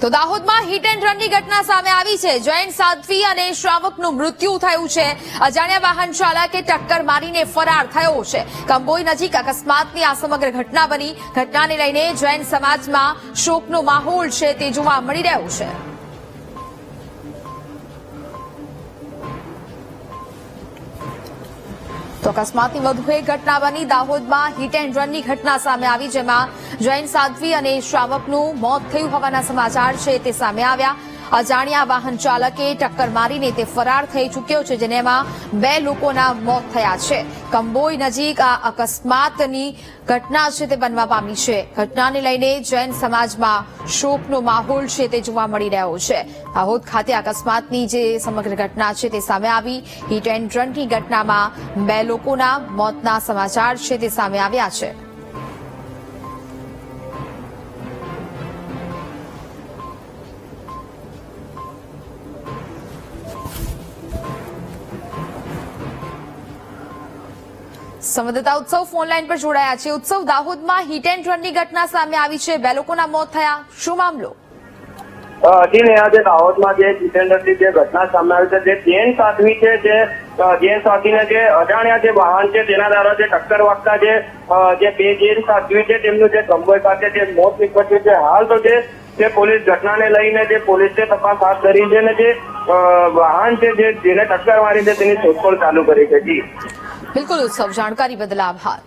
તો દાહોદમાં hit and રનની ઘટના સામે આવી છે. જૈન સાધ્વી અને શ્રાવકનું મૃત્યુ થયું છે. અજાણ્યા વાહન ચાલકે ટક્કર મારીને ફરાર થયો છે. કંબોઈ નજીક અકસ્માતની આ સમગ્ર ઘટના બની. ઘટનાને લઈને જૈન સમાજમાં શોકનો માહોલ છે તે જોવા મળી રહ્યો છે. તો અકસ્માતની વધુ એક ઘટના બની. દાહોદમાં હિટ એન્ડ રનની ઘટના સામે આવી, જેમાં જૈન સાધ્વી અને શ્રાવકનું મોત થયું હોવાના સમાચાર છે તે સામે આવ્યા. અજાણ્યા વાહન ચાલકે ટક્કર મારીને તે ફરાર થઈ ચૂક્યો છે જેનેમાં બે લોકોના મોત થયા છે. કંબોઈ નજીક આ અકસ્માતની ઘટના છે તે બનવા પામી છે. ઘટનાને લઈને જૈન સમાજમાં શોકનો માહોલ છે તે જોવા મળી રહ્યો છે. દાહોદ ખાતે અકસ્માતની જે સમગ્ર ઘટના છે તે સામે આવી. હિટ એન્ડ રનની ઘટનામાં બે લોકોના મોતના સમાચાર છે તે સામે આવ્યા છે. સંવાદદાતા ઉત્સવ ફોનલાઈન પર જોડાયા છે. ઉત્સવ દાહોદમાં હિટ એન્ડ રનની ઘટના સામે આવી છે. બે લોકોના મોત થયા. શું મામલો? ને, આજે દાહોદમાં જે ડિફેન્ડરની જે ઘટના સામે આવી છે, જે ચેન સાધવી છે, જે જેન જૈન જે અજાણ્યા જે વાહન છે, તેના દ્વારા જે ટક્કર વાગતા જે જે બે જૈન સાધ્વી છે, તેમનું જે કંબોઈ સાથે જે મોત નીપજ્યું છે. હાલ તો જે જે પોલીસ ઘટનાને લઈને જે પોલીસે તપાસ હાથ ધરી છે અને જે વાહન છે જે જેને ટક્કર મારી છે તેની શોધખોળ ચાલુ કરી છે. જી. બિલકુલ ઉત્સવ, જાણકારી બદલ આભાર.